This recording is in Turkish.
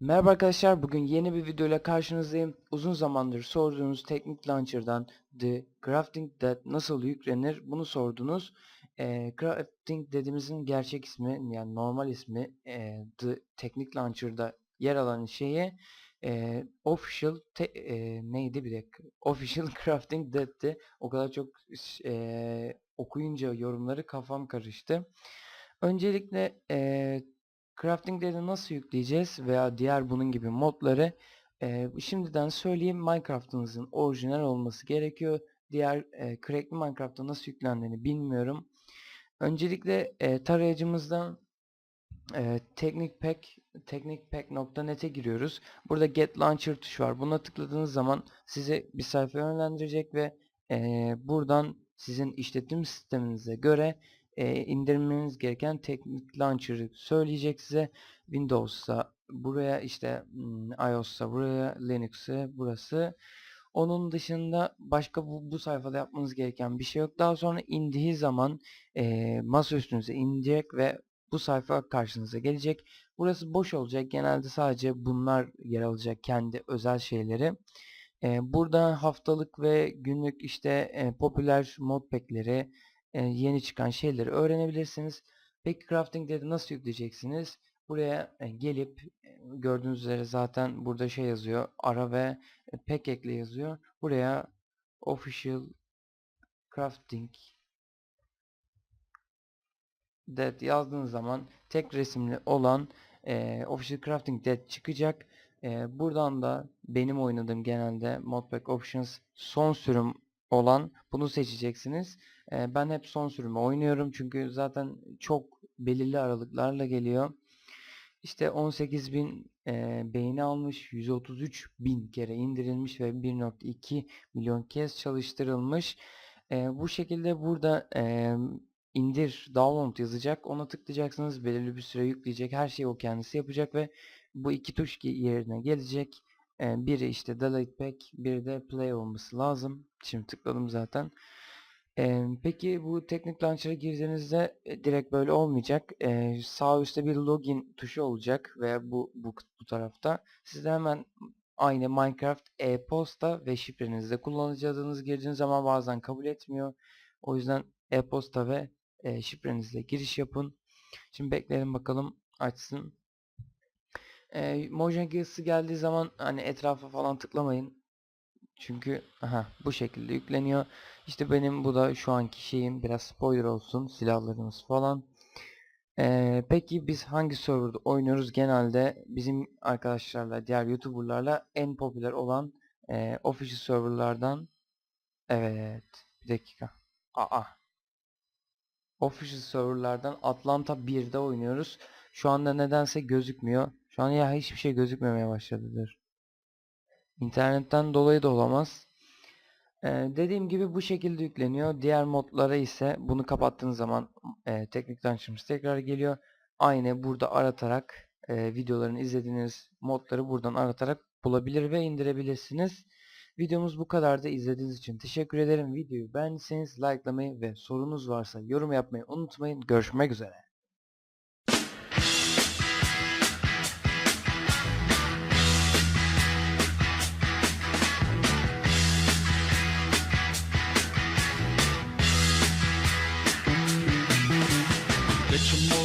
Merhaba arkadaşlar, bugün yeni bir videoyla karşınızdayım. Uzun zamandır sorduğunuz Teknik Launcher'dan The Crafting Dead nasıl yüklenir bunu sordunuz. Eee, Crafting Dead'imizin gerçek ismi yani normal ismi eee, The Technic Launcher'da yer alan şeye eee, Official te- eee, neydi bir dakika Official Crafting Dead'ti. O kadar çok eee, okuyunca yorumları kafam karıştı. Öncelikle eee Crafting Dead'i nasıl yükleyeceğiz veya diğer bunun gibi modları eee, şimdiden söyleyeyim Minecraft'ınızın orijinal olması gerekiyor. Diğer eee crackli Minecraft'ta nasıl yüklendiğini bilmiyorum. Öncelikle eee, tarayıcımızdan eee Technicpack technicpack.net'e giriyoruz. Burada Get Launcher tuşu var. Buna tıkladığınız zaman sizi bir sayfaya yönlendirecek ve eee, buradan sizin işletim sisteminize göre eee, indirmeniz gereken Technic Launcher'ı söyleyecek size. Windows'sa buraya işte iOS'sa buraya Linux'e burası. Onun dışında başka bu, bu sayfada yapmanız gereken bir şey yok. Daha sonra indiği zaman eee masa üstünüze inecek ve bu sayfa karşınıza gelecek. Burası boş olacak. Genelde sadece bunlar yer alacak kendi özel şeyleri. Eee, burada haftalık ve günlük işte eee, popüler modpack'leri, eee, yeni çıkan şeyleri öğrenebilirsiniz. Peki Crafting Dead'i nasıl yükleyeceksiniz? Buraya e, gelip e, gördüğünüz üzere zaten burada şey yazıyor. Ara ve e, pack ekle yazıyor. Buraya official crafting Dead yazdığınız zaman tek resimli olan eee Official Crafting Dead çıkacak. Eee, buradan da benim oynadığım genelde Modpack Options son sürüm olan bunu seçeceksiniz. Eee, ben hep son sürümü oynuyorum çünkü zaten çok belirli aralıklarla geliyor. İşte 18.000 eee beğeni almış, 133.000 kere indirilmiş ve 1.2 milyon kez çalıştırılmış. Eee, bu şekilde burada eee, indir, download yazacak. Ona tıklayacaksınız. Belirli bir süre yükleyecek. Her şeyi o kendisi yapacak ve bu iki tuş yerine gelecek. Eee, biri işte delete pack, biri de play olması lazım. Şimdi tıkladım zaten. Peki bu Teknik Launcher'a girdiğinizde e, direkt böyle olmayacak. Sağ üstte bir login tuşu olacak veya bu bu, bu tarafta. Siz de hemen aynı Minecraft e-posta ve şifrenizde kullanıcı adınızı girdiğiniz zaman bazen kabul etmiyor. O yüzden e-posta ve e, şifrenizle giriş yapın. Şimdi bekleyelim bakalım açsın. E, Mojang yazısı geldiği zaman hani etrafa falan tıklamayın. Çünkü aha, bu şekilde yükleniyor. İşte benim bu da şu anki şeyim biraz spoiler olsun silahlarımız falan. Ee, peki biz hangi serverda oynuyoruz? Genelde bizim arkadaşlarla, diğer YouTuber'larla en popüler olan e, official serverlardan evet bir dakika. Aa. Official serverlardan Atlanta 1'de oynuyoruz. Şu anda nedense gözükmüyor. Şu an ya hiçbir şey gözükmemeye başladıdır. İnternetten dolayı da olamaz. Ee, dediğim gibi bu şekilde yükleniyor. Diğer modlara ise bunu kapattığınız zaman e, teknik launcher'ımız tekrar geliyor. Aynı burada aratarak e, videolarını izlediğiniz modları buradan aratarak bulabilir ve indirebilirsiniz. Videomuz bu kadardı. İzlediğiniz için teşekkür ederim. Videoyu beğendiyseniz likelamayı ve sorunuz varsa yorum yapmayı unutmayın. Görüşmek üzere. 沉默。